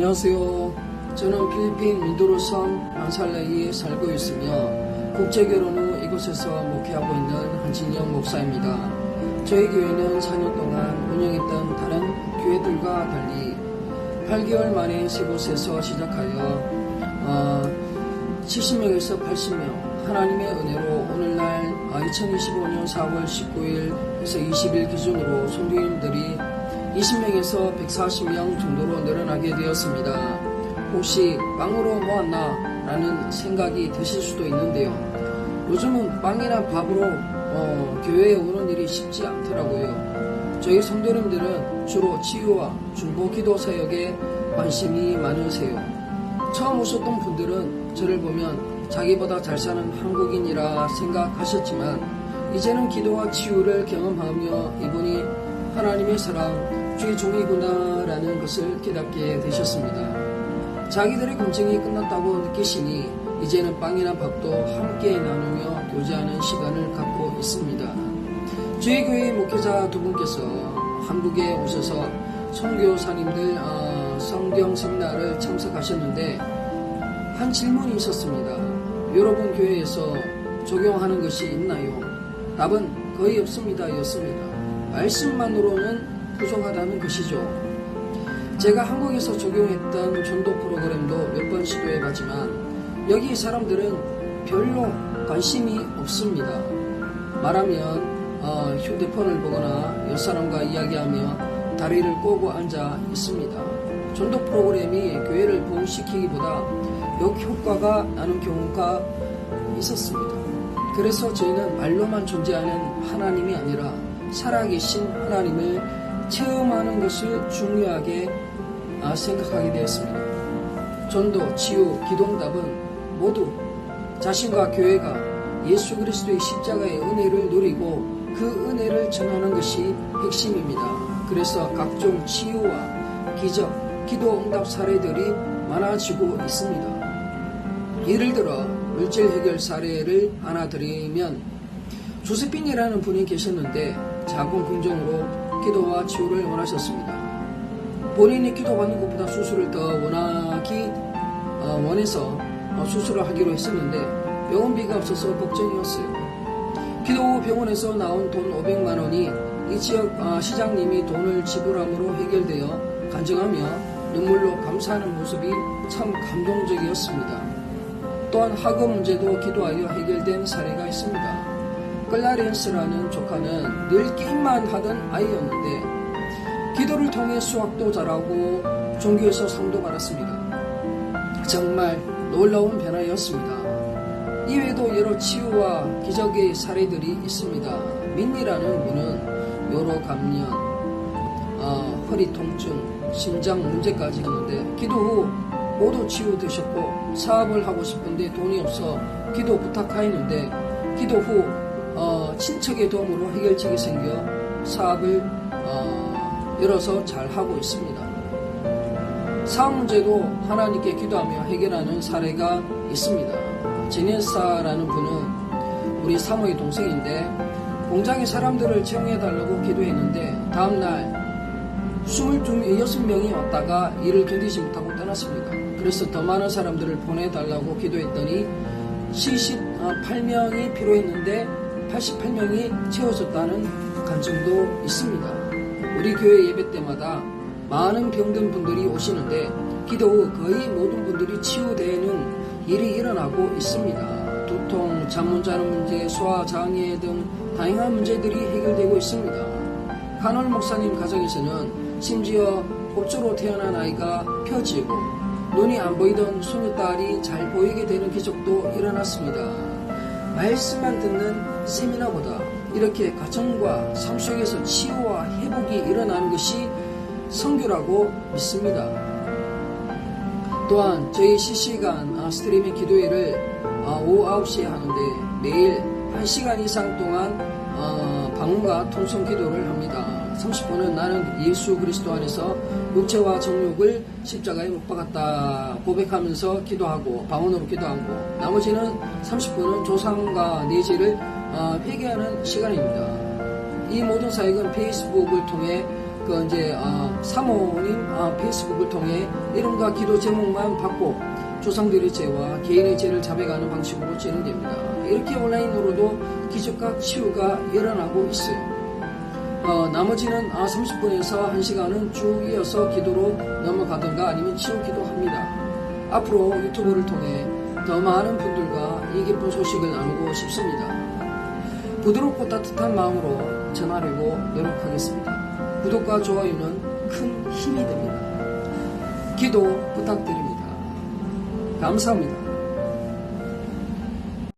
안녕하세요. 저는 필리핀 민도로섬 만살레이에 살고 있으며 국제결혼 후 이곳에서 목회하고 있는 한진영 목사입니다. 저희 교회는 4년 동안 운영했던 다른 교회들과 달리 8개월 만에 세 곳에서 시작하여 어, 70명에서 80명 하나님의 은혜로 오늘날 2025년 4월 19일에서 20일 기준으로 성도님들이 20명에서 140명 정도로 늘어나게 되었습니다. 혹시 빵으로 모았나? 라는 생각이 드실 수도 있는데요. 요즘은 빵이나 밥으로 어, 교회에 오는 일이 쉽지 않더라고요. 저희 성도님들은 주로 치유와 중보 기도 사역에 관심이 많으세요. 처음 오셨던 분들은 저를 보면 자기보다 잘 사는 한국인이라 생각하셨지만 이제는 기도와 치유를 경험하며 이분이 하나님의 사랑, 주의 종이구나라는 것을 깨닫게 되셨습니다. 자기들의 검증이 끝났다고 느끼시니 이제는 빵이나 밥도 함께 나누며 교제하는 시간을 갖고 있습니다. 저희 교회 목회자 두 분께서 한국에 오셔서 선교사님들 어, 성경 세미나를 참석하셨는데 한 질문이 있었습니다. 여러분 교회에서 적용하는 것이 있나요? 답은 거의 없습니다. 였습니다. 말씀만으로는 부족하다는 것이죠. 제가 한국에서 적용했던 전도 프로그램도 몇 번 시도해봤지만 여기 사람들은 별로 관심이 없습니다. 말하면 어, 휴대폰을 보거나 옆사람과 이야기하며 다리를 꼬고 앉아 있습니다. 전도 프로그램이 교회를 부흥시키기보다 역효과가 나는 경우가 있었습니다. 그래서 저희는 말로만 존재하는 하나님이 아니라 살아계신 하나님을 체험하는 것을 중요하게 아, 생각하게 되었습니다. 전도, 치유, 기동답은 모두 자신과 교회가 예수 그리스도의 십자가의 은혜를 누리고 그 은혜를 전하는 것이 핵심입니다. 그래서 각종 치유와 기적, 기도 응답 사례들이 많아지고 있습니다. 예를 들어 물질 해결 사례를 하나 드리면 조세핀이라는 분이 계셨는데 자궁 긍정으로 기도와 치유를 원하셨습니다. 본인이 기도받는 것보다 수술을 더 원하기 어, 원해서 어, 수술을 하기로 했었는데 병원비가 없어서 걱정이었어요. 기도 후 병원에서 나온 돈 500만 원이 이 지역 아, 시장님이 돈을 지불함으로 해결되어 간증하며 눈물로 감사하는 모습이 참 감동적이었습니다. 또한 학업 문제도 기도하여 해결된 사례가 있습니다. 클라렌스라는 조카는 늘 게임만 하던 아이였는데 기도를 통해 수학도 잘하고 종교에서 상도 받았습니다. 정말 놀라운 변화였습니다. 이외에도 여러 치유와 기적의 사례들이 있습니다. 민니라는 분은 요로 감염, 어, 허리 통증, 심장 문제까지 했는데 기도 후 모두 치유되셨고 사업을 하고 싶은데 돈이 없어 기도 부탁하였는데 기도 후 어, 친척의 도움으로 해결책이 생겨 사업을 어, 열어서 잘 하고 있습니다. 사업 문제도 하나님께 기도하며 해결하는 사례가 있습니다. 제네사라는 분은 우리 사모의 동생인데 공장에 사람들을 채용해달라고 기도했는데 다음날 26명이 왔다가 일을 견디지 못하고 떠났습니다. 그래서 더 많은 사람들을 보내달라고 기도했더니 78명이 필요했는데 88명이 채워졌다는 간증도 있습니다. 우리 교회 예배 때마다 많은 병든 분들이 오시는데 기도 후 거의 모든 분들이 치유되는 일이 일어나고 있습니다. 두통, 잠못 자는 문제, 소화 장애 등 다양한 문제들이 해결되고 있습니다. 간월 목사님 가정에서는 심지어 곱조로 태어난 아이가 펴지고 눈이 안 보이던 손녀딸이 잘 보이게 되는 기적도 일어났습니다. 말씀만 듣는 세미나보다 이렇게 가정과 삶 속에서 치유와 회복이 일어나는 것이 성교라고 믿습니다. 또한 저희 실시간 아, 스트리밍 기도회를 아, 오후 9시에 하는데 매일 1시간 이상 동안 어, 방문과 통성 기도를 합니다. 30분은 나는 예수 그리스도 안에서 육체와 정욕을 십자가에 못 박았다 고백하면서 기도하고 방언으로 기도하고 나머지는 30분은 조상과 내지를 어, 회개하는 시간입니다. 이 모든 사역은 페이스북을 통해 그그 이제 아, 사모님 아, 페이스북을 통해 이름과 기도 제목만 받고 조상들의 죄와 개인의 죄를 자백하는 방식으로 진행됩니다. 이렇게 온라인으로도 기적과 치유가 일어나고 있어요. 어, 나머지는 아, 30분에서 1시간은 쭉 이어서 기도로 넘어가든가 아니면 치유 기도 합니다. 앞으로 유튜브를 통해 더 많은 분들과 이 기쁜 소식을 나누고 싶습니다. 부드럽고 따뜻한 마음으로 전하려고 노력하겠습니다. 구독과 좋아요는 큰 힘이 됩니다. 기도 부탁드립니다. 감사합니다.